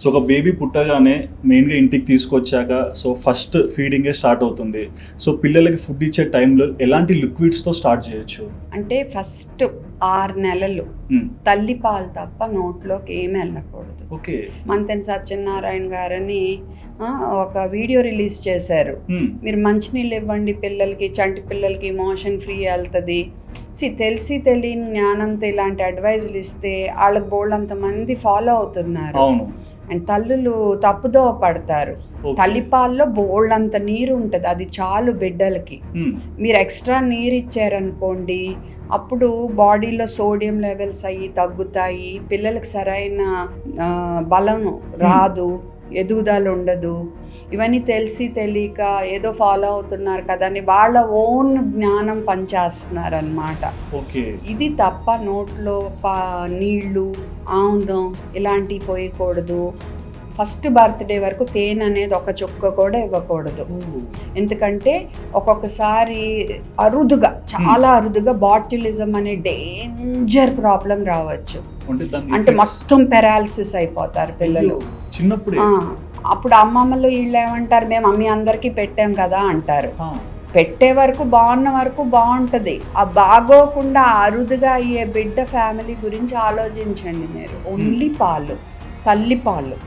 So ఒక baby పుట్టగానే మెయిన్గా ఇంటికి తీసుకొచ్చాక సో ఫస్ట్ ఫీడింగే స్టార్ట్ అవుతుంది. సో పిల్లలకి ఫుడ్ ఇచ్చే టైంలో ఎలాంటి లిక్విడ్స్తో స్టార్ట్ చేయొచ్చు? అంటే ఫస్ట్ ఆరు నెలలు మ్మ్. తల్లి పాలు తప్ప నోట్లోకి ఏమి వెళ్ళకూడదు. ఓకే. మంతెన్ సత్యనారాయణ గారని ఒక వీడియో రిలీజ్ చేశారు. మ్మ్. మీరు మంచినీళ్ళు ఇవ్వండి పిల్లలకి చంటి పిల్లలకి మోషన్ ఫ్రీ వెళ్తుంది. సి తెలిసి తెలియని జ్ఞానంతో ఇలాంటి అడ్వైజులు ఇస్తే వాళ్ళకి బోల్డ్ మంది ఫాలో అవుతున్నారు. అవును. అండ్ తల్లులు తప్పుదో పడతారు. తల్లిపాల్లో బోల్డ్ అంత నీరు ఉంటుంది అది చాలు బిడ్డలకి. మ్మ్. మీరు ఎక్స్ట్రా నీరు ఇచ్చారనుకోండి అప్పుడు బాడీలో సోడియం లెవెల్స్ అయ్యి తగ్గుతాయి పిల్లలకు సరైన బలం రాదు. ఎదుగుదల ఉండదు ఇవన్నీ తెలిసి తెలియక ఏదో ఫాలో అవుతున్నారు కదా అని వాళ్ళ ఓన్ జ్ఞానం పనిచేస్తున్నారు అనమాట ఇది తప్ప నోట్లో పా నీళ్ళు ఆముదం ఇలాంటివి పోయకూడదు. ఫస్ట్ బర్త్డే వరకు తేనె అనేది ఒక చుక్క కూడా ఇవ్వకూడదు. ఎందుకంటే ఒక్కొక్కసారి అరుదుగా చాలా అరుదుగా బాట్యులిజం అనే డేంజర్ ప్రాబ్లం రావచ్చు. అంటే మొత్తం పెరాలసిస్ అయిపోతారు పిల్లలు. చిన్నప్పుడే. అప్పుడు అమ్మమ్మలు వీళ్ళు ఏమంటారు మేము అమ్మి అందరికీ పెట్టాం కదా అంటారు. పెట్టే వరకు బాగున్న వరకు బాగుంటుంది. ఆ బాగోకుండా అరుదుగా అయ్యే బిడ్డ ఫ్యామిలీ గురించి ఆలోచించండి మీరు. ఓన్లీ పాలు తల్లి పాలు.